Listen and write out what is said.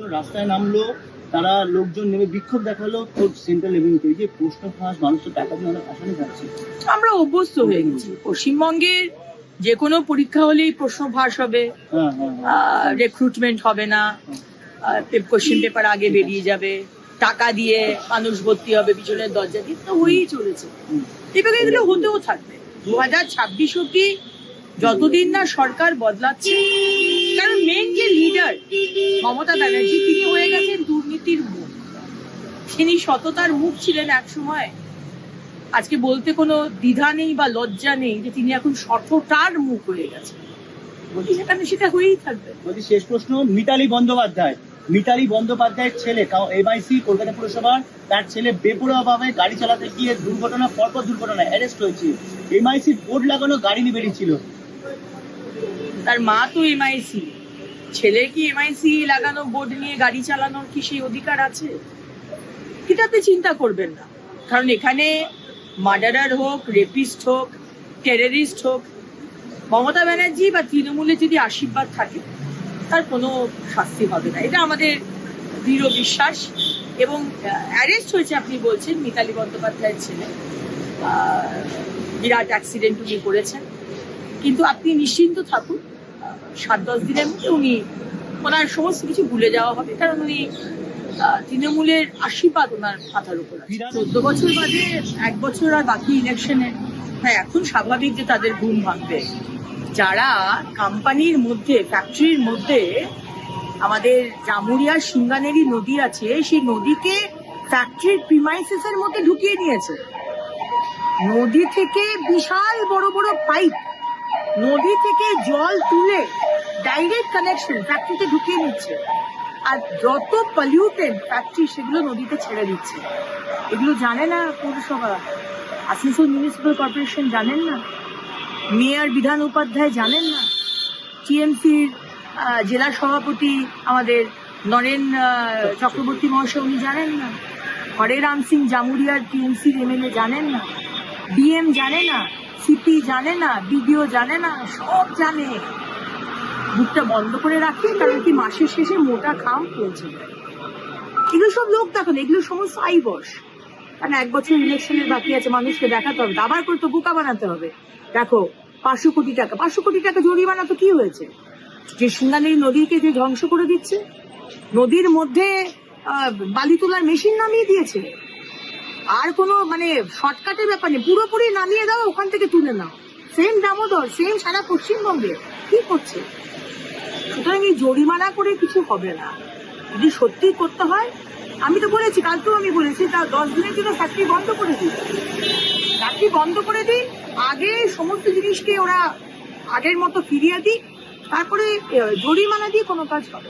লোকজন রাস্তায় নামলো তারা লোকজন নেমে বিক্ষোভ দেখাল তো সেন্ট্রাল এভিনিউতে যে প্রশ্ন ফাঁস মানুষ তো টাকা দিয়ে অনেক আসামি যাচ্ছে। আমরা অভ্যস্ত হয়ে গেছি। পশ্চিমবঙ্গের যে কোনো পরীক্ষা হলেই প্রশ্ন ফাঁস হবে। হ্যাঁ হ্যাঁ হ্যাঁ। রিক্রুটমেন্ট হবে না। কোশ্চেন পেপার আগে বেরিয়ে যাবে। টাকা দিয়ে মানুষ ভর্তি হবে পিছনের দরজা দিয়ে। তো হয়েই চলেছে। এভাবে এগুলো হতেও থাকবে। দু হাজার ছাব্বিশ অব্দি যতদিন না সরকার বদলাচ্ছে লিডার মমতা ব্যানার্জি তিনি হয়ে গেছেন দুর্নীতির মুখ। তিনি সততার মুখ ছিলেন এক সময় আজকে বলতে কোনো দ্বিধা নেই বা লজ্জা নেই যে তিনি এখন সততার মুখ হয়ে গেছেন। সেখানে সেটা হয়েই থাকবে। বলছি শেষ প্রশ্ন মিতালি বন্দ্যোপাধ্যায়। মিতালি বন্দ্যোপাধ্যায়ের ছেলে এমআইসি কলকাতা পুরসভার তার ছেলে বেপরোয়াভাবে গাড়ি চালাতে গিয়ে দুর্ঘটনা পরপর দুর্ঘটনা অ্যারেস্ট হয়েছে। এমআইসি বোর্ড লাগানো গাড়ি নিয়ে বেরিয়েছিল। তার মা তো এমআইসি ছেলে কি এমআইসি লাগানো বোর্ড নিয়ে গাড়ি চালানোর কি সেই অধিকার আছে? এটাতে চিন্তা করবেন না। কারণ এখানে মার্ডারার হোক রেপিস্ট হোক টেররিস্ট হোক, মমতা ব্যানার্জি বা তৃণমূলে যদি আশীর্বাদ থাকে, তার কোনো শাস্তি হবে না। এটা আমাদের দৃঢ় বিশ্বাস। এবং অ্যারেস্ট হয়েছে আপনি বলছেন, মিতালি বন্দ্যোপাধ্যায়ের ছেলে। বিরাট অ্যাক্সিডেন্ট উনি করেছেন। কিন্তু আপনি নিশ্চিন্ত থাকুন সাত দশ দিনের মধ্যে উনি ওনার সমস্ত কিছু ভুলে যাওয়া হবে কারণ উনি আহ, তৃণমূলের আশীর্বাদ ওনার মাথার উপর চোদ্দ বছর বাদে এক বছর আর বাকি ইলেকশনে হ্যাঁ এখন স্বাভাবিক যে তাদের ঘুম ভাঙবে। যারা কোম্পানির মধ্যে ফ্যাক্টরির মধ্যে আমাদের জামুরিয়া সিঙ্গানেরি নদী আছে সেই নদীকে ফ্যাক্টরির প্রিমাইসিসের মধ্যে ঢুকিয়ে নিয়েছে। নদী থেকে বিশাল বড় বড় পাইপ নদী থেকে জল তুলে ডাইরেক্ট কানেকশন ফ্যাক্টরিতে ঢুকিয়ে নিচ্ছে। আর যত পলিউটেড ফ্যাক্টরি সেগুলো নদীতে ছেড়ে দিচ্ছে। এগুলো জানে না পৌরসভা। আসানসোল মিউনিসিপ্যাল কর্পোরেশন জানেন না। মেয়র, বিধান উপাধ্যায় জানেন না। টিএমসির জেলা সভাপতি আমাদের নরেন চক্রবর্তী মহাশয় উনি জানেন না। হরে রাম সিং জামুরিয়ার টিএমসির এমএলএ জানেন না। ডিএম জানে না। সিপি জানে না বিডিও জানে না, সব জানে। বুকটা বন্ধ করে রাখি, কারণ কি মাসের শেষে মোটা খাম পৌঁছে যায় এগুলো সব লোক দেখো এগুলো সমস্ত আই বস কারণ এক বছর ইলেকশনের বাকি আছে, মানুষকে দেখাতে হবে। আবার করে তো বোকা বানাতে হবে। দেখো, পাঁচশো কোটি টাকা, পাঁচশো কোটি টাকা জরিমানা তো কি হয়েছে? যে সিঙ্গানেরি নদীকে যে ধ্বংস করে দিচ্ছে, নদীর মধ্যে বালি তোলার মেশিন নামিয়ে দিয়েছে। আর কোনো মানে শর্টকাটের ব্যাপার নেই। পুরোপুরি নামিয়ে দাও, ওখান থেকে তুলে নাও। সেম দামোদর সেম সারা পশ্চিমবঙ্গে। কি করছে? সুতরাং এই জরিমানা করে কিছু হবে না। যদি সত্যি করতে হয়, আমি তো বলেছি, কালকেও আমি বলেছি, তা দশ দিনের জন্য ফ্যাক্টরি বন্ধ করে দিই ফ্যাক্টরি বন্ধ করে দিই আগে সমস্ত জিনিসকে ওরা আগের মতো ফিরিয়ে দিই তারপরে জরিমানা দিয়ে কোনো কাজ হবে।